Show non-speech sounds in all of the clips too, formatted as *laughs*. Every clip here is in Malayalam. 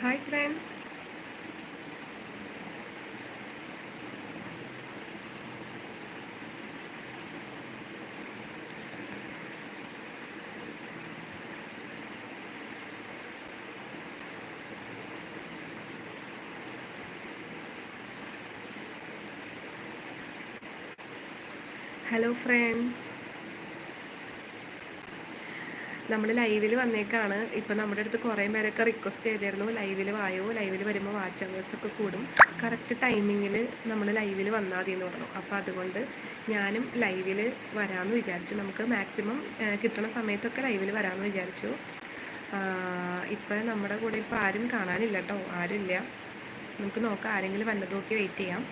ഹായ് ഫ്രണ്ട്സ് ഹലോ ഫ്രണ്ട്സ് നമ്മൾ ലൈവിൽ വന്നേക്കാണ്. ഇപ്പം നമ്മുടെ അടുത്ത് കുറേ പേരൊക്കെ റിക്വസ്റ്റ് ചെയ്തിരുന്നു. ലൈവിൽ വായോ? ലൈവിൽ വരുമ്പോൾ വാച്ച് അവേഴ്സ് ഒക്കെ കൂടും. കറക്റ്റ് ടൈമിങ്ങിൽ നമ്മൾ ലൈവിൽ വന്നാൽ മതി എന്ന് പറഞ്ഞു. അപ്പോൾ അതുകൊണ്ട് ഞാനും ലൈവിൽ വരാമെന്ന് വിചാരിച്ചു. നമുക്ക് മാക്സിമം കിട്ടുന്ന സമയത്തൊക്കെ ലൈവിൽ വരാമെന്ന് വിചാരിച്ചു. ഇപ്പം നമ്മുടെ കൂടെ ഇപ്പോൾ ആരും കാണാനില്ല കേട്ടോ ആരുമില്ല നമുക്ക് നോക്കാം. ആരെങ്കിലും വന്നത് നോക്കി വെയിറ്റ് ചെയ്യാം.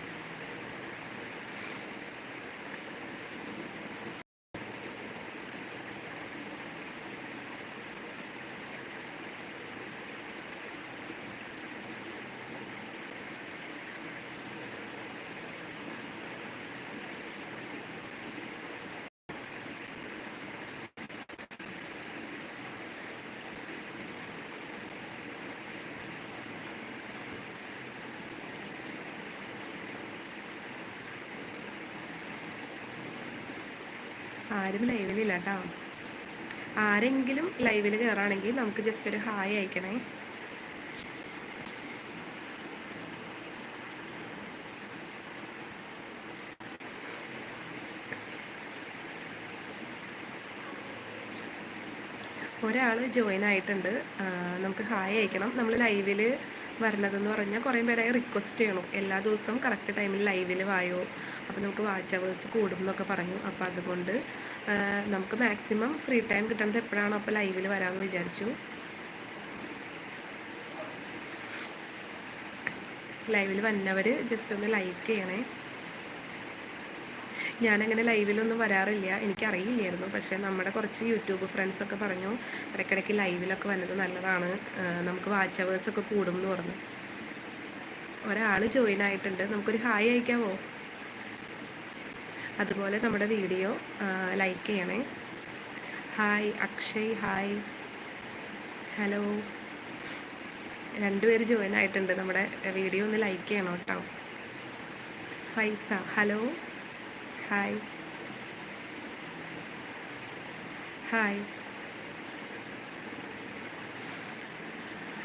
ആരും ലൈവിലില്ല കേട്ടോ ആരെങ്കിലും ലൈവിൽ കയറാണെങ്കിൽ നമുക്ക് ജസ്റ്റ് ഒരു ഹായ് അയക്കണേ. ഒരാൾ ജോയിൻ ആയിട്ടുണ്ട്. നമുക്ക് ഹായ് അയക്കണം. നമ്മൾ ലൈവിൽ വരണതെന്ന് പറഞ്ഞാൽ കുറേ പേരായി റിക്വസ്റ്റ് ചെയ്യണം. എല്ലാ ദിവസവും കറക്റ്റ് ടൈമിൽ ലൈവിൽ വായോ. അപ്പോൾ നമുക്ക് വാച്ച് അവേഴ്സ് കൂടും എന്നൊക്കെ പറഞ്ഞു. അപ്പോൾ അതുകൊണ്ട് നമുക്ക് മാക്സിമം ഫ്രീ ടൈം കിട്ടുന്നത് എപ്പോഴാണോ അപ്പോൾ ലൈവിൽ വരാമെന്ന് വിചാരിച്ചു. ലൈവിൽ വന്നവർ ജസ്റ്റ് ഒന്ന് ലൈക്ക് ചെയ്യണേ. ഞാനങ്ങനെ ലൈവിലൊന്നും വരാറില്ല. എനിക്കറിയില്ലായിരുന്നു. പക്ഷേ നമ്മുടെ കുറച്ച് യൂട്യൂബ് ഫ്രണ്ട്സൊക്കെ പറഞ്ഞു ഇടയ്ക്കിടയ്ക്ക് ലൈവിലൊക്കെ വന്നത് നല്ലതാണ്. നമുക്ക് വാച്ച് അവേഴ്സൊക്കെ കൂടും എന്ന് പറഞ്ഞു. ഒരാൾ ജോയിൻ ആയിട്ടുണ്ട്. നമുക്കൊരു ഹായ് അയക്കാമോ? അതുപോലെ നമ്മുടെ വീഡിയോ ലൈക്ക് ചെയ്യണേ. Hi Akshay hi. ഹലോ. രണ്ടുപേര് ജോയിൻ ആയിട്ടുണ്ട്. നമ്മുടെ വീഡിയോ ഒന്ന് ലൈക്ക് ചെയ്യണം കേട്ടോ. ഫൈസ ഹലോ. ഹായ് ഹായ്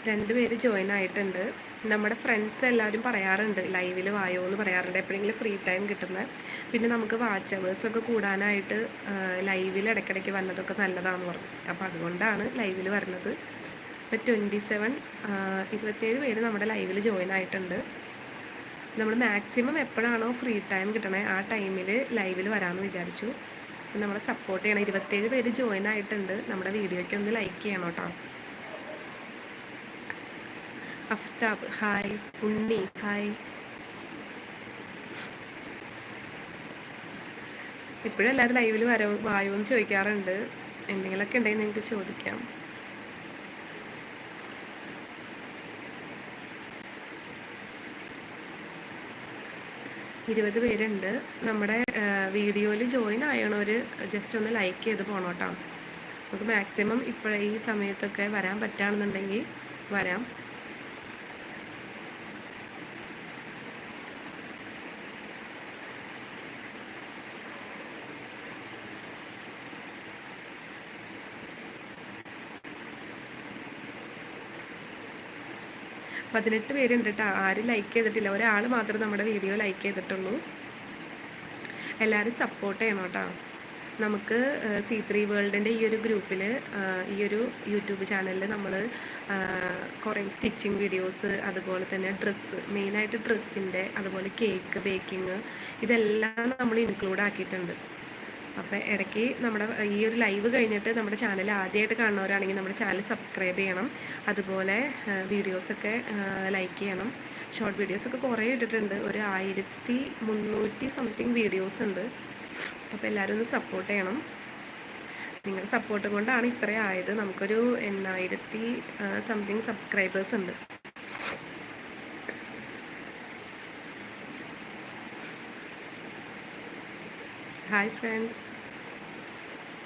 രണ്ടുപേര് ജോയിൻ ആയിട്ടുണ്ട്. നമ്മുടെ ഫ്രണ്ട്സ് എല്ലാവരും പറയാറുണ്ട് ലൈവിൽ വായോ എന്ന് പറയാറുണ്ട്. എപ്പോഴെങ്കിലും ഫ്രീ ടൈം കിട്ടുന്നത് പിന്നെ നമുക്ക് വാച്ച് അവേഴ്സ് ഒക്കെ കൂടാനായിട്ട് ലൈവിൽ ഇടയ്ക്കിടയ്ക്ക് വന്നതൊക്കെ നല്ലതാണെന്ന് പറഞ്ഞു. അപ്പോൾ അതുകൊണ്ടാണ് ലൈവിൽ വരുന്നത്. ഇപ്പോൾ ട്വന്റി സെവൻ ഇരുപത്തേഴ് പേര് നമ്മുടെ ലൈവിൽ ജോയിൻ ആയിട്ടുണ്ട്. നമ്മൾ മാക്സിമം എപ്പോഴാണോ ഫ്രീ ടൈം കിട്ടണേ ആ ടൈമിൽ ലൈവിൽ വരാമെന്ന് വിചാരിച്ചു. നമ്മളെ സപ്പോർട്ട് ചെയ്യണം. ഇരുപത്തേഴ് പേര് ജോയിൻ ആയിട്ടുണ്ട്. നമ്മുടെ വീഡിയോയ്ക്ക് ഒന്ന് ലൈക്ക് ചെയ്യണം കേട്ടോ. അഫ്താബ് ഹായ്. ഉണ്ണി ഹായ്. ഇപ്പോഴും എല്ലാവരും ലൈവിൽ വരോ വായോ എന്ന് ചോദിക്കാറുണ്ട്. എന്തെങ്കിലുമൊക്കെ ഉണ്ടെങ്കിൽ നിങ്ങൾക്ക് ചോദിക്കാം. ഇരുപത് പേരുണ്ട്. നമ്മുടെ വീഡിയോയിൽ ജോയിൻ ആയണവർ ജസ്റ്റ് ഒന്ന് ലൈക്ക് ചെയ്ത് പോകണം കേട്ടോ നമുക്ക് മാക്സിമം ഇപ്പോൾ ഈ സമയത്തൊക്കെ വരാൻ പറ്റുകയാണെന്നുണ്ടെങ്കിൽ വരാം. പതിനെട്ട് പേരുണ്ട് കേട്ടോ ആരും ലൈക്ക് ചെയ്തിട്ടില്ല. ഒരാൾ മാത്രം നമ്മുടെ വീഡിയോ ലൈക്ക് ചെയ്തിട്ടുള്ളൂ. എല്ലാവരും സപ്പോർട്ട് ചെയ്യണം കേട്ടോ. നമുക്ക് സി ത്രീ വേൾഡിന്റെ ഈ ഒരു ഗ്രൂപ്പിൽ ഈ ഒരു യൂട്യൂബ് ചാനലിൽ നമ്മൾ കുറേ സ്റ്റിച്ചിങ് വീഡിയോസ് അതുപോലെ തന്നെ ഡ്രസ്സ് മെയിനായിട്ട് ഡ്രസ്സിന്റെ അതുപോലെ കേക്ക് ബേക്കിംഗ് ഇതെല്ലാം നമ്മൾ ഇൻക്ലൂഡ് ആക്കിയിട്ടുണ്ട്. അപ്പോൾ ഇടയ്ക്ക് നമ്മുടെ ഈ ഒരു ലൈവ് കഴിഞ്ഞിട്ട് നമ്മുടെ ചാനൽ ആദ്യമായിട്ട് കാണുന്നവരാണെങ്കിൽ നമ്മുടെ ചാനൽ സബ്സ്ക്രൈബ് ചെയ്യണം. അതുപോലെ വീഡിയോസൊക്കെ ലൈക്ക് ചെയ്യണം. ഷോർട്ട് വീഡിയോസൊക്കെ കുറേ ഇട്ടിട്ടുണ്ട്. ഒരു ആയിരത്തി മുന്നൂറ്റി സംതിങ് വീഡിയോസ് ഉണ്ട്. അപ്പോൾ എല്ലാവരും ഒന്ന് സപ്പോർട്ട് ചെയ്യണം. നിങ്ങളുടെ സപ്പോർട്ട് കൊണ്ടാണ് ഇത്രയും ആയത്. നമുക്കൊരു എണ്ണായിരത്തി സംതിങ് സബ്സ്ക്രൈബേഴ്സ് ഉണ്ട്. ഹായ് ഫ്രണ്ട്സ്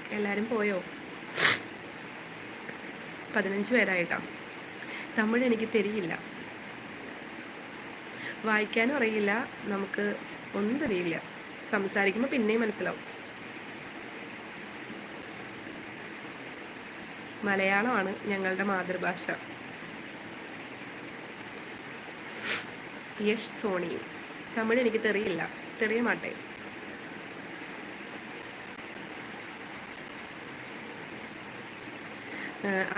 എല്ലാവരും പോയോ? പതിനഞ്ച് പേരായിട്ടോ. തമിഴ് എനിക്ക് തിരിയില്ല. വായിക്കാനും അറിയില്ല. നമുക്ക് ഒന്നും അറിയില്ല സംസാരിക്കുമ്പോൾ പിന്നെയും മനസ്സിലാവും. മലയാളമാണ് ഞങ്ങളുടെ മാതൃഭാഷ. യഷ് സോണി തമിഴ് എനിക്ക് തെറിയില്ല. തെറിയ മാട്ടെ.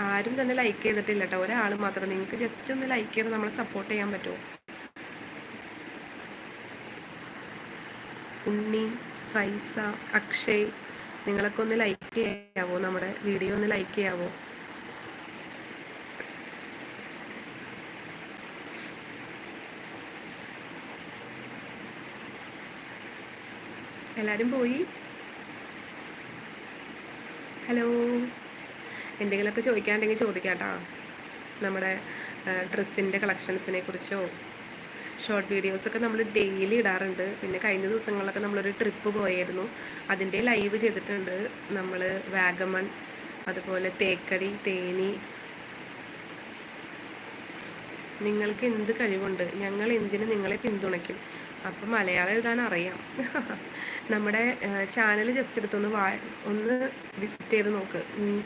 ആരും തന്നെ ലൈക്ക് ചെയ്തിട്ടില്ല കേട്ടോ ഒരാൾ മാത്രം. നിങ്ങൾക്ക് ജസ്റ്റ് ഒന്ന് ലൈക്ക് ചെയ്ത് നമ്മളെ സപ്പോർട്ട് ചെയ്യാൻ പറ്റുമോ ഉണ്ണി ഫൈസ അക്ഷയ് നിങ്ങളൊക്കെ ഒന്ന് ലൈക്ക് ചെയ്യാവോ? നമ്മുടെ വീഡിയോ ഒന്ന് ലൈക്ക് ചെയ്യാവോ? എല്ലാരും പോയി? ഹലോ എന്തെങ്കിലുമൊക്കെ ചോദിക്കാണ്ടെങ്കിൽ ചോദിക്കാട്ടോ. നമ്മുടെ ഡ്രസ്സിന്റെ കളക്ഷൻസിനെ കുറിച്ചോ ഷോർട്ട് വീഡിയോസൊക്കെ നമ്മൾ ഡെയിലി ഇടാറുണ്ട്. പിന്നെ കഴിഞ്ഞ ദിവസങ്ങളിലൊക്കെ നമ്മളൊരു ട്രിപ്പ് പോയായിരുന്നു. അതിന്റെ ലൈവ് ചെയ്തിട്ടുണ്ട്. നമ്മൾ വാഗമൺ അതുപോലെ തേക്കടി തേനി. നിങ്ങൾക്ക് എന്ത് കഴിവുണ്ട്? ഞങ്ങൾ എന്തിന് നിങ്ങളെ പിന്തുണയ്ക്കും? അപ്പം മലയാളം എഴുതാൻ അറിയാം. നമ്മുടെ ചാനൽ ജസ്റ്റ് എടുത്തൊന്ന് വാ ഒന്ന് വിസിറ്റ് ചെയ്ത് നോക്ക്.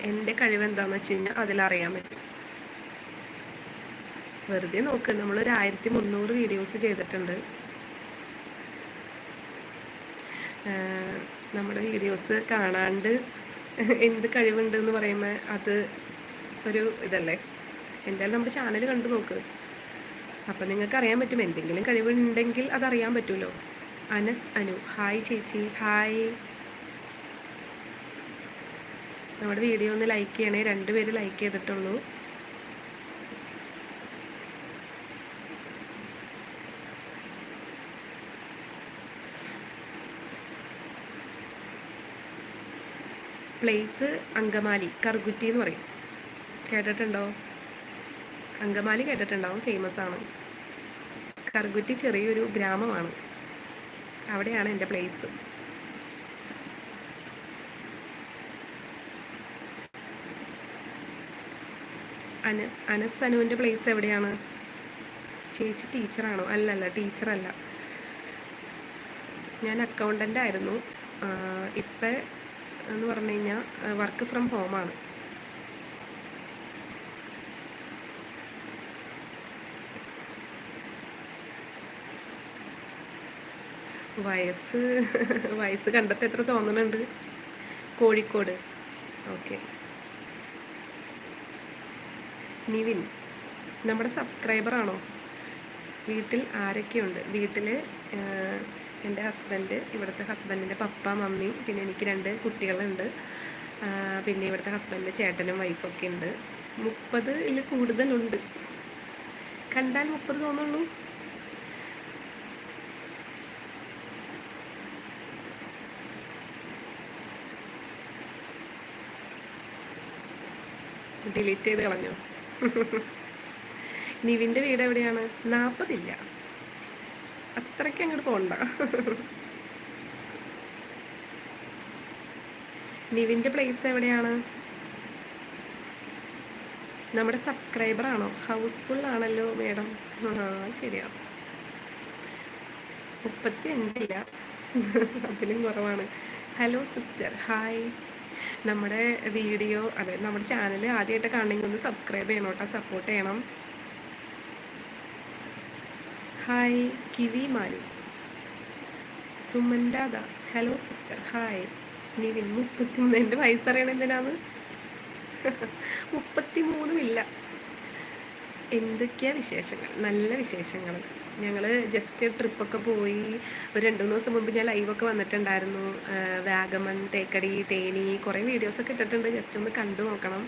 എന്റെ കഴിവ് എന്താണെന്ന് വെച്ച് കഴിഞ്ഞാൽ അതിലറിയാൻ പറ്റും. വെറുതെ നോക്ക്. നമ്മളൊരു ആയിരത്തി മുന്നൂറ് വീഡിയോസ് ചെയ്തിട്ടുണ്ട്. നമ്മുടെ വീഡിയോസ് കാണാണ്ട് എന്ത് കഴിവുണ്ട് എന്ന് പറയുമ്പോൾ അത് ഒരു ഇതല്ലേ? എന്തായാലും നമ്മുടെ ചാനൽ കണ്ടു നോക്ക്. അപ്പം നിങ്ങൾക്ക് അറിയാൻ പറ്റും എന്തെങ്കിലും കഴിവുണ്ടെങ്കിൽ അതറിയാൻ പറ്റുമല്ലോ. അനസ് അനു. ഹായ് ചേച്ചി. ഹായ് നമ്മുടെ വീഡിയോ ഒന്ന് ലൈക്ക് ചെയ്യണേ. രണ്ടുപേര് ലൈക്ക് ചെയ്തിട്ടുള്ളൂ. പ്ലേസ് അങ്കമാലി കറുകുറ്റി എന്ന് പറയും. കേട്ടിട്ടുണ്ടോ? അങ്കമാലി കേട്ടിട്ടുണ്ടാവും. ഫേമസ് ആണ്. കറുകുറ്റി ചെറിയൊരു ഗ്രാമമാണ്. അവിടെയാണ് എന്റെ പ്ലേസ് അനസ് അനസ് അനുവിന്റെ പ്ലേസ് എവിടെയാണ്? ചേച്ചി ടീച്ചറാണോ അല്ലല്ല ടീച്ചറല്ല ഞാൻ അക്കൗണ്ടന്റ് ആയിരുന്നു. ഇപ്പം എന്ന് പറഞ്ഞു കഴിഞ്ഞാൽ വർക്ക് ഫ്രം ഹോമാണ് വയസ്സ് വയസ്സ് കണ്ടിട്ട് എത്ര തോന്നുന്നുണ്ട് കോഴിക്കോട്. ഓക്കെ. നിവിൻ നമ്മുടെ സബ്സ്ക്രൈബറാണോ വീട്ടിൽ ആരൊക്കെയുണ്ട്? വീട്ടിൽ എന്റെ ഹസ്ബൻഡ് ഇവിടുത്തെ ഹസ്ബൻഡിന്റെ പപ്പ മമ്മി പിന്നെ എനിക്ക് രണ്ട് കുട്ടികളുണ്ട്. പിന്നെ ഇവിടുത്തെ ഹസ്ബൻഡ് ചേട്ടനും വൈഫൊക്കെ ഉണ്ട്. മുപ്പതിൽ കൂടുതലുണ്ട്. കണ്ടാൽ മുപ്പത് തോന്നുള്ളൂ. ഡിലീറ്റ് ചെയ്ത് കളഞ്ഞോ? നിവിന്റെ വീട് എവിടെയാണ്? നാൽപ്പതില്ല അത്രയ്ക്ക് അങ്ങോട്ട് പോണ്ട. നിവിന്റെ പ്ലേസ് എവിടെയാണ്? നമ്മുടെ സബ്സ്ക്രൈബർ ആണോ? ഹൗസ്ഫുൾ ആണല്ലോ മേഡം. ആ ശരിയാ. മുപ്പത്തി അഞ്ചില്ല അതിലും കുറവാണ്. ഹലോ സിസ്റ്റർ ഹായ് നമ്മുടെ വീഡിയോ അതെ നമ്മുടെ ചാനൽ ആദ്യമായിട്ട് കാണണമെങ്കിൽ ഒന്ന് സബ്സ്ക്രൈബ് ചെയ്യണം കേട്ടോ സപ്പോർട്ട് ചെയ്യണം. Hi Kiwi Malu. Sumantha Das. Hello sister hi Nivin മുപ്പത്തിമൂന്ന്. എന്റെ വയസ്സറിയണം എന്തിനാണ് മുപ്പത്തി എന്തൊക്കെയാണ് എന്തൊക്കെയാ വിശേഷങ്ങൾ? നല്ല വിശേഷങ്ങൾ. ഞങ്ങൾ ജസ്റ്റ് ട്രിപ്പൊക്കെ പോയി. ഒരു രണ്ട് മൂന്ന് ദിവസം മുമ്പ് ഞാൻ ലൈവൊക്കെ വന്നിട്ടുണ്ടായിരുന്നു. വാഗമൺ തേക്കടി തേനി കുറേ വീഡിയോസൊക്കെ ഇട്ടിട്ടുണ്ട്. ജസ്റ്റ് ഒന്ന് കണ്ടു നോക്കണം.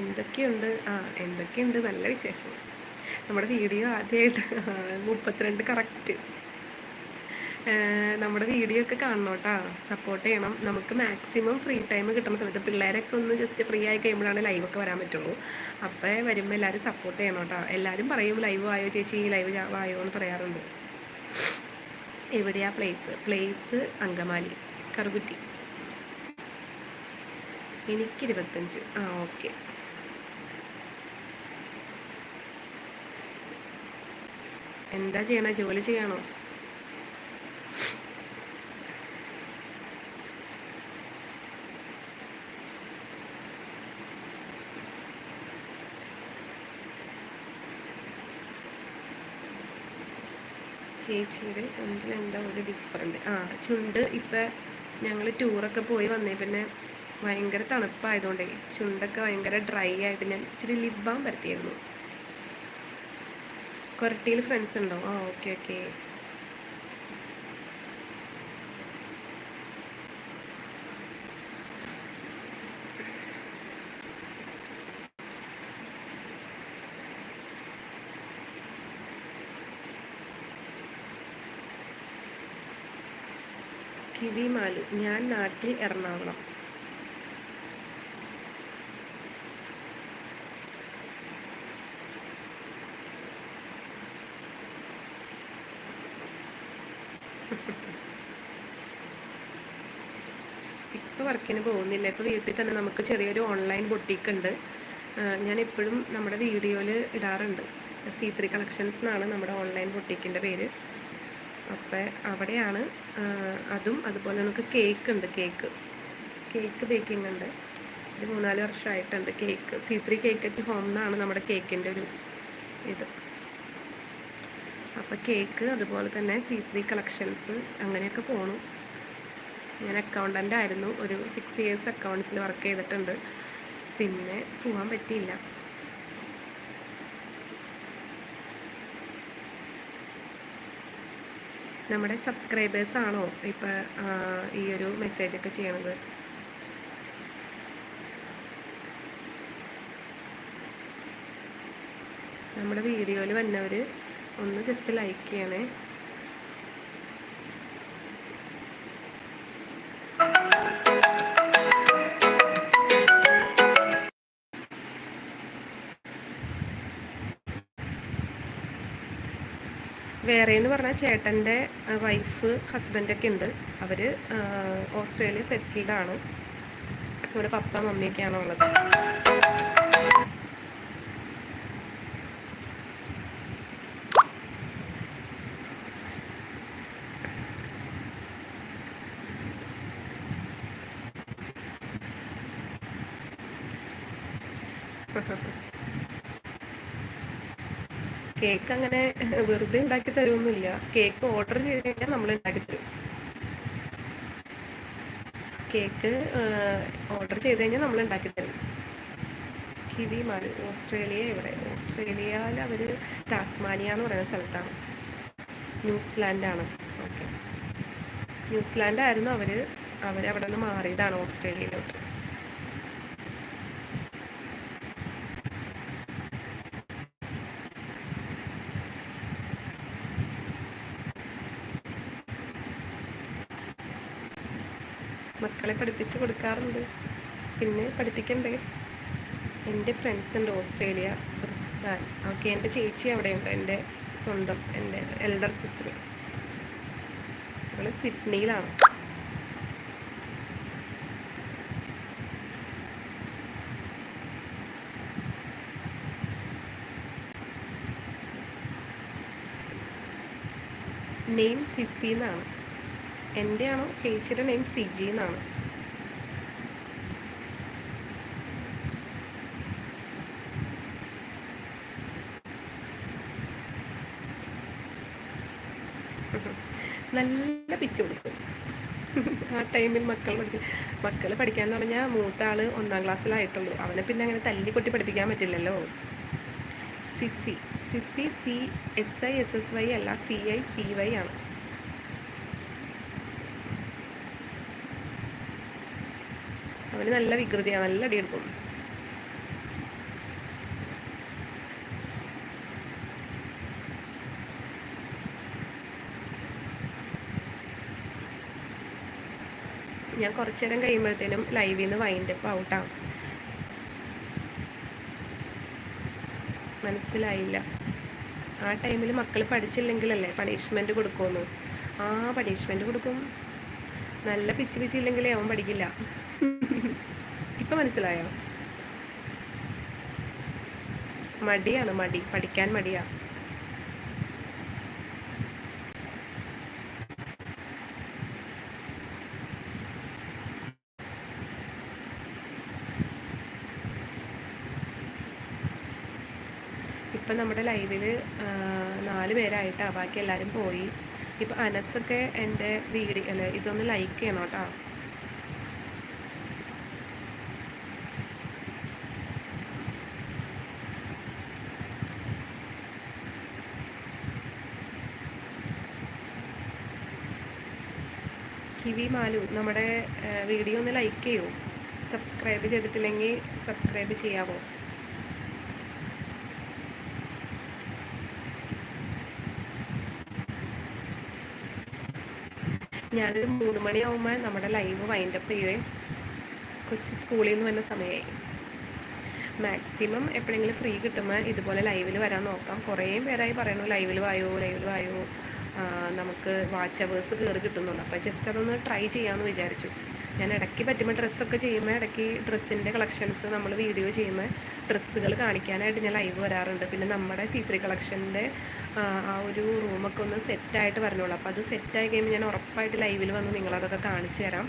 എന്തൊക്കെയുണ്ട്? ആ എന്തൊക്കെയുണ്ട്? നല്ല വിശേഷം. നമ്മുടെ വീഡിയോ ആദ്യമായിട്ട് മുപ്പത്തിരണ്ട് കറക്റ്റ് നമ്മുടെ വീഡിയോ ഒക്കെ കാണണം കേട്ടോ സപ്പോർട്ട് ചെയ്യണം. നമുക്ക് മാക്സിമം ഫ്രീ ടൈം കിട്ടുന്ന സമയത്ത് പിള്ളേരൊക്കെ ഒന്ന് ജസ്റ്റ് ഫ്രീ ആയി കഴിയുമ്പോഴാണ് ലൈവൊക്കെ വരാൻ പറ്റുള്ളൂ. അപ്പോൾ വരുമ്പോൾ എല്ലാവരും സപ്പോർട്ട് ചെയ്യണം കേട്ടോ എല്ലാവരും പറയും ലൈവ് ആയോ ചേച്ചി? ഈ ലൈവ് ആയോ എന്ന് പറയാറുണ്ട്. എവിടെയാ പ്ലേസ് പ്ലേസ് അങ്കമാലി കറുകുറ്റി. എനിക്ക് ഇരുപത്തഞ്ച് ആ ഓക്കെ എന്താ ചെയ്യണേ? ജോലി ചെയ്യണോ? ചേച്ചിയുടെ ചുണ്ടിൽ എന്താ ഒരു ഡിഫറെന്റ് ആ ചുണ്ട് ഇപ്പം ഞങ്ങൾ ടൂറൊക്കെ പോയി വന്നേ പിന്നെ ഭയങ്കര തണുപ്പായതുകൊണ്ടേ ചുണ്ടൊക്കെ ഭയങ്കര ഡ്രൈ ആയിട്ട് ഞാൻ ഇച്ചിരി ലിബാൻ പരത്തിയായിരുന്നു. കൊരട്ടിയിൽ ഫ്രണ്ട്സ് ഉണ്ടോ? ആ ഓക്കെ ഓക്കെ കിവിമാലു. ഞാൻ നാട്ടിൽ എറണാകുളം. ഇപ്പോൾ വർക്കിന് പോകുന്നില്ല. ഇപ്പോൾ വീട്ടിൽ തന്നെ നമുക്ക് ചെറിയൊരു ഓൺലൈൻ ബൊട്ടീക്ക് ഉണ്ട് ഞാൻ എപ്പോഴും നമ്മുടെ വീഡിയോയിൽ ഇടാറുണ്ട്. സി ത്രീ കളക്ഷൻസ് എന്നാണ് നമ്മുടെ ഓൺലൈൻ ബൊട്ടീക്കിന്റെ പേര്. അപ്പോൾ അവിടെയാണ് അതും അതുപോലെ നമുക്ക് കേക്ക് ഉണ്ട് കേക്ക്. കേക്ക് ബേക്കിംഗ് ഉണ്ട് ഒരു മൂന്നാൽ വർഷമായിട്ടുണ്ട് cake. C three cake at home എന്നാണ് നമ്മുടെ കേക്കിന്റെ ഒരു ഇത്. അപ്പോൾ കേക്ക് അതുപോലെ തന്നെ സി ത്രീ കളക്ഷൻസ് അങ്ങനെയൊക്കെ പോണു. ഞാൻ അക്കൗണ്ടന്റ് ആയിരുന്നു. ഒരു സിക്സ് ഇയേഴ്സ് അക്കൗണ്ട്സിൽ വർക്ക് ചെയ്തിട്ടുണ്ട്. പിന്നെ പോകാൻ പറ്റിയില്ല. നമ്മുടെ സബ്സ്ക്രൈബേഴ്സ് ആണോ ഇപ്പം ഈ ഒരു മെസ്സേജൊക്കെ ചെയ്യണത്? നമ്മുടെ വീഡിയോയിൽ വന്നവർ ഒന്ന് ജസ്റ്റ് ലൈക്ക് ചെയ്യണേ. വേറെ എന്ന് പറഞ്ഞാൽ ചേട്ടന്റെ വൈഫ് ഹസ്ബൻഡൊക്കെ ഉണ്ട്. അവർ ഓസ്ട്രേലിയ സെറ്റിൽഡ് ആണ്. ഇവിടെ പപ്പ മമ്മിയൊക്കെയാണ് ഉള്ളത്. *laughs* കേക്ക് അങ്ങനെ *laughs* വെറുതെ ഉണ്ടാക്കി തരുമൊന്നുമില്ല കേക്ക് ഓർഡർ ചെയ്ത് കഴിഞ്ഞാൽ നമ്മൾ ഉണ്ടാക്കി തരും. കേക്ക് ഓർഡർ ചെയ്ത് കഴിഞ്ഞാൽ നമ്മൾ ഉണ്ടാക്കി തരും. കിവി മാൽ ഓസ്ട്രേലിയ ഇവിടെ ഓസ്ട്രേലിയയിൽ അവർ ടാസ്മാനിയ എന്ന് പറയുന്ന സ്ഥലത്താണ്. ന്യൂസിലാൻഡാണ്. ഓക്കെ. ന്യൂസിലാൻഡായിരുന്നു അവർ അവരവിടെ നിന്ന് മാറിയതാണ് ഓസ്ട്രേലിയയിലോട്ട്. മക്കളെ പഠിപ്പിച്ച് കൊടുക്കാറുണ്ട്. പിന്നെ പഠിപ്പിക്കണ്ടേ? എന്റെ ഫ്രണ്ട്സ് ഉണ്ട് ഓസ്ട്രേലിയ ബ്രിസ്ബാൻ ഓക്കെ എന്റെ ചേച്ചി അവിടെയുണ്ട് എന്റെ സ്വന്തം എന്റെ എൽഡർ സിസ്റ്റർ അവൾ സിഡ്നിയിലാണ്. നെയിം സിസി എന്നാണ് എന്റെ ആണോ ചേച്ചിയുടെ നെയിം സിജി എന്നാണ്. നല്ല പിച്ച് കൊടുക്കും. ആ ടൈമിൽ മക്കൾ പഠിച്ചു മക്കൾ പഠിക്കാന്ന് പറഞ്ഞാൽ മൂത്ത ആൾ ഒന്നാം ക്ലാസ്സിലായിട്ടുള്ളൂ. അവനെ പിന്നെ അങ്ങനെ തല്ലി കൊട്ടി പഠിപ്പിക്കാൻ പറ്റില്ലല്ലോ. Cicy Cicy C S I S S Y അല്ല സി ഐ സി വൈ ആണ്. അവന് നല്ല വികൃതിയാണ് നല്ല അടിയെടുക്കും. ഞാൻ കുറച്ചു നേരം കഴിയുമ്പോഴത്തേനും ലൈവിൽ നിന്ന് വൈൻഡപ്പ് ഔട്ടാണ് മനസ്സിലായില്ല. ആ ടൈമിൽ മക്കൾ പഠിച്ചില്ലെങ്കിലല്ലേ പണിഷ്മെന്റ് കൊടുക്കുമെന്ന് ആ പണിഷ്മെന്റ് കൊടുക്കും. നല്ല പിച്ച് പിച്ചില്ലെങ്കിലേ അവൻ പഠിക്കില്ല. മനസ്സിലായോ? മടിയാണ് മടി. പഠിക്കാൻ മടിയാ. ഇപ്പൊ നമ്മുടെ ലൈവിൽ നാല് പേരായിട്ടാ. ബാക്കി എല്ലാരും പോയി. ഇപ്പം അനസൊക്കെ എന്റെ വീഡിയോ ഇതൊന്ന് ലൈക്ക് ചെയ്യണം കിവി മാലു നമ്മുടെ വീഡിയോ ഒന്ന് ലൈക്ക് ചെയ്യൂ. സബ്സ്ക്രൈബ് ചെയ്തിട്ടില്ലെങ്കിൽ സബ്സ്ക്രൈബ് ചെയ്യാമോ ഞാനൊരു മൂന്ന് മണിയാവുമ്പോൾ നമ്മുടെ ലൈവ് വൈൻഡപ്പ് ചെയ്യുവേ കൊച്ചു സ്കൂളിൽ നിന്ന് വന്ന സമയമായി മാക്സിമം എപ്പോഴെങ്കിലും ഫ്രീ കിട്ടുമ്പോൾ ഇതുപോലെ ലൈവിൽ വരാൻ നോക്കാം. കുറേ പേരായി പറയണു ലൈവിൽ വായോ ലൈവിൽ വായോ. നമുക്ക് വാച്ച് അവേഴ്സ് കയറി കിട്ടുന്നുണ്ട്. അപ്പോൾ ജസ്റ്റ് അതൊന്ന് ട്രൈ ചെയ്യാമെന്ന് വിചാരിച്ചു. ഞാൻ ഇടയ്ക്ക് പറ്റുമ്പോൾ ഡ്രസ്സൊക്കെ ചെയ്യുമ്പോൾ ഇടയ്ക്ക് ഡ്രസ്സിന്റെ കളക്ഷൻസ് നമ്മൾ വീഡിയോ ചെയ്യുമ്പോൾ ഡ്രസ്സുകൾ കാണിക്കാനായിട്ട് ഞാൻ ലൈവ് വരാറുണ്ട്. പിന്നെ നമ്മുടെ സി ത്രീ കളക്ഷന്റെ ആ ഒരു റൂമൊക്കെ ഒന്ന് സെറ്റായിട്ട് വരണുള്ളൂ. അപ്പോൾ അത് സെറ്റായി കഴിയുമ്പോൾ ഞാൻ ഉറപ്പായിട്ട് ലൈവിൽ വന്ന് നിങ്ങളതൊക്കെ കാണിച്ചു തരാം.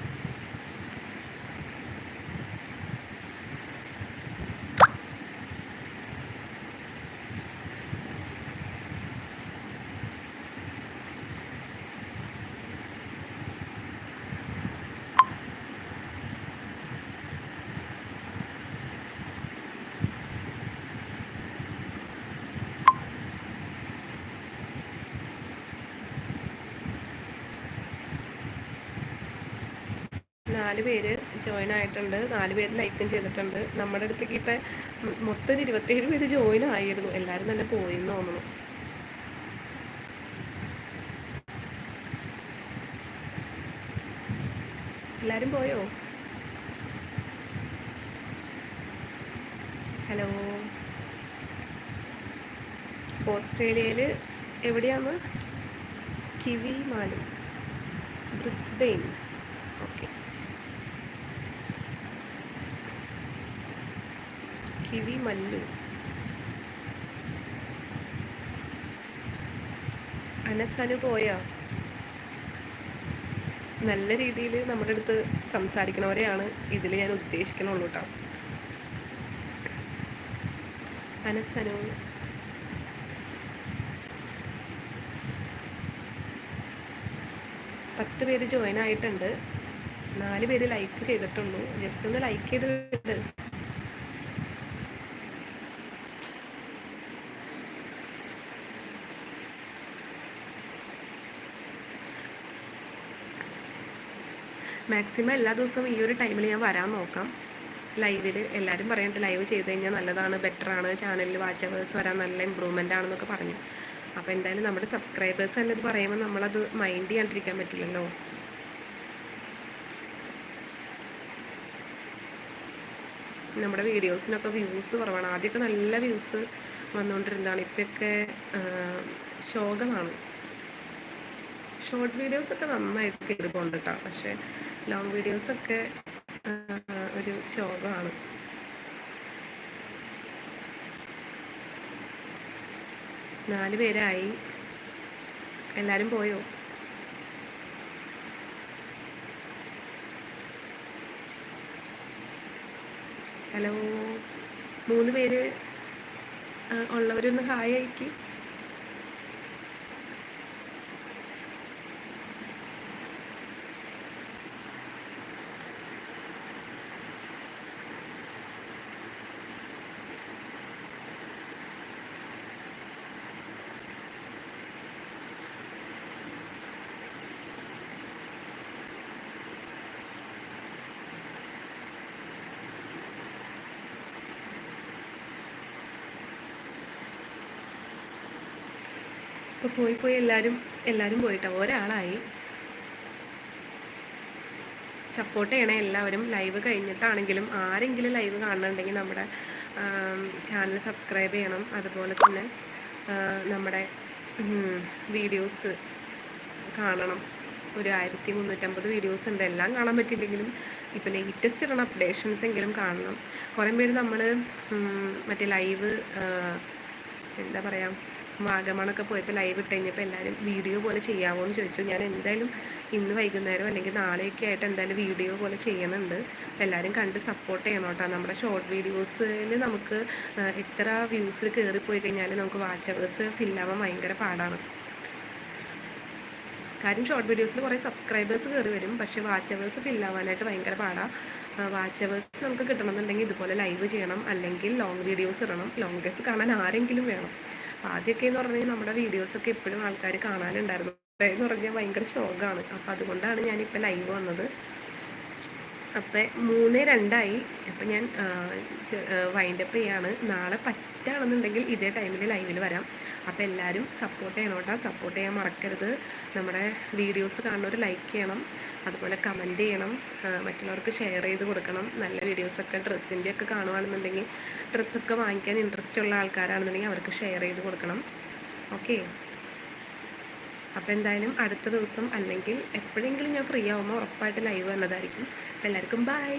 നാല് പേര് ജോയിൻ ആയിട്ടുണ്ട്. നാല് പേര് ലൈക്കും ചെയ്തിട്ടുണ്ട്. നമ്മുടെ അടുത്തേക്ക് ഇപ്പം മൊത്തം ഒരു ഇരുപത്തേഴ് പേര് ജോയിൻ ആയിരുന്നു. എല്ലാവരും തന്നെ പോയി എന്ന് തോന്നുന്നു. എല്ലാവരും പോയോ? ഹലോ ഓസ്ട്രേലിയയിൽ എവിടെയാണ്? Kiwi Malu Brisbane okay Kiwi Mallu. അനസനു പോയോ നല്ല രീതിയിൽ നമ്മുടെ അടുത്ത് സംസാരിക്കണവരെയാണ് ഇതിൽ ഞാൻ ഉദ്ദേശിക്കണുള്ളൂ കേട്ടോ അനസനു. പത്ത് പേര് ജോയിൻ ആയിട്ടുണ്ട്. നാല് പേര് ലൈക്ക് ചെയ്തിട്ടുള്ളൂ. ജസ്റ്റ് ഒന്ന് ലൈക്ക് ചെയ്ത് മാക്സിമം എല്ലാ ദിവസവും ഈ ഒരു ടൈമിൽ ഞാൻ വരാൻ നോക്കാം. ലൈവിൽ എല്ലാവരും പറയുന്നുണ്ട് ലൈവ് ചെയ്ത് കഴിഞ്ഞാൽ നല്ലതാണ് ബെറ്ററാണ് ചാനലിൽ വാച്ച് അവേഴ്സ് വരാൻ നല്ല ഇമ്പ്രൂവ്മെന്റ് ആണെന്നൊക്കെ പറഞ്ഞു. അപ്പോൾ എന്തായാലും നമ്മുടെ സബ്സ്ക്രൈബേഴ്സ് തന്നെ ഇത് പറയുമ്പോൾ നമ്മളത് മൈൻഡ് ചെയ്യാണ്ടിരിക്കാൻ പറ്റില്ലല്ലോ. നമ്മുടെ വീഡിയോസിനൊക്കെ വ്യൂസ് കുറവാണ്. ആദ്യമൊക്കെ നല്ല വ്യൂസ് വന്നുകൊണ്ടിരുന്നതാണ്. ഇപ്പോഴൊക്കെ ശോകമാണ്. ഷോർട്ട് വീഡിയോസൊക്കെ നന്നായിട്ട് കയറി പോകുന്നുണ്ട് കേട്ടോ പക്ഷേ ലോങ് വീഡിയോസൊക്കെ ഒരു ശോകമാണ്. നാല് പേരായി. എല്ലാവരും പോയോ? ഹലോ മൂന്ന് പേര് ഉള്ളവരൊന്ന് ഹായ് അയക്കി ഇപ്പോൾ പോയി പോയി എല്ലാവരും എല്ലാവരും പോയിട്ടോ ഒരാളായി. സപ്പോർട്ട് ചെയ്യണേ എല്ലാവരും. ലൈവ് കഴിഞ്ഞിട്ടാണെങ്കിലും ആരെങ്കിലും ലൈവ് കാണുന്നുണ്ടെങ്കിൽ നമ്മുടെ ചാനൽ സബ്സ്ക്രൈബ് ചെയ്യണം. അതുപോലെ തന്നെ നമ്മുടെ വീഡിയോസ് കാണണം. ഒരു ആയിരത്തി മുന്നൂറ്റമ്പത് വീഡിയോസ് ഉണ്ട്. എല്ലാം കാണാൻ പറ്റില്ലെങ്കിലും ഇപ്പോൾ ലേറ്റസ്റ്റ് ഉള്ള അപ്ഡേഷൻസ് എങ്കിലും കാണണം. കുറേ പേര് നമ്മൾ മറ്റേ ലൈവ് എന്താ പറയുക വാഗമണൊക്കെ പോയപ്പോൾ ലൈവ് ഇട്ട് കഴിഞ്ഞപ്പോൾ എല്ലാവരും വീഡിയോ പോലെ ചെയ്യാമോ എന്ന് ചോദിച്ചു. ഞാൻ എന്തായാലും ഇന്ന് വൈകുന്നേരം അല്ലെങ്കിൽ നാളെയൊക്കെ ആയിട്ട് എന്തായാലും വീഡിയോ പോലെ ചെയ്യുന്നുണ്ട് എല്ലാവരും കണ്ട് സപ്പോർട്ട് ചെയ്യണം കേട്ടോ. നമ്മുടെ ഷോർട്ട് വീഡിയോസിൽ നമുക്ക് എത്ര വ്യൂസിൽ കയറിപ്പോയി കഴിഞ്ഞാൽ നമുക്ക് വാച്ച് അവേഴ്സ് ഫില്ലാവാൻ ഭയങ്കര പാടാണ്. കാര്യം ഷോർട്ട് വീഡിയോസിൽ കുറേ സബ്സ്ക്രൈബേഴ്സ് കയറി വരും. പക്ഷേ വാച്ച് അവേഴ്സ് ഫില്ലാവാനായിട്ട് ഭയങ്കര പാടാണ് വാച്ച് അവേഴ്സ് നമുക്ക് കിട്ടണമെന്നുണ്ടെങ്കിൽ ഇതുപോലെ ലൈവ് ചെയ്യണം. അല്ലെങ്കിൽ ലോങ് വീഡിയോസ് ഇടണം. ലോങ് വീഡിയോസ് കാണാൻ ആരെങ്കിലും വേണം. ആദ്യമൊക്കെ എന്ന് പറഞ്ഞു നമ്മുടെ വീഡിയോസ് ഒക്കെ എപ്പോഴും ആൾക്കാർ കാണാനുണ്ടായിരുന്നു. എന്ന് പറഞ്ഞാൽ ഭയങ്കര ശോകമാണ് അപ്പോൾ അതുകൊണ്ടാണ് ഞാനിപ്പോൾ ലൈവ് വന്നത്. അപ്പം മൂന്ന് രണ്ടായി. അപ്പം ഞാൻ വൈൻഡപ്പ് ചെയ്യാണ്. നാളെ പറ്റുകയാണെന്നുണ്ടെങ്കിൽ ഇതേ ടൈമിൽ ലൈവിൽ വരാം. അപ്പോൾ എല്ലാവരും സപ്പോർട്ട് ചെയ്യണം കേട്ടോ. സപ്പോർട്ട് ചെയ്യാൻ മറക്കരുത്. നമ്മുടെ വീഡിയോസ് കാണുന്നവർ ലൈക്ക് ചെയ്യണം. അതുപോലെ കമന്റ് ചെയ്യണം. മറ്റുള്ളവർക്ക് ഷെയർ ചെയ്ത് കൊടുക്കണം. നല്ല വീഡിയോസൊക്കെ ഡ്രസ്സിന്റെ ഒക്കെ കാണുകയാണെന്നുണ്ടെങ്കിൽ ഡ്രസ്സൊക്കെ വാങ്ങിക്കാൻ ഇൻട്രസ്റ്റ് ഉള്ള ആൾക്കാരാണെന്നുണ്ടെങ്കിൽ അവർക്ക് ഷെയർ ചെയ്ത് കൊടുക്കണം. ഓക്കെ അപ്പോൾ എന്തായാലും അടുത്ത ദിവസം അല്ലെങ്കിൽ എപ്പോഴെങ്കിലും ഞാൻ ഫ്രീ ആകുമ്പോൾ ഉറപ്പായിട്ട് ലൈവ് വന്നതായിരിക്കും. അപ്പോൾ എല്ലാവർക്കും ബൈ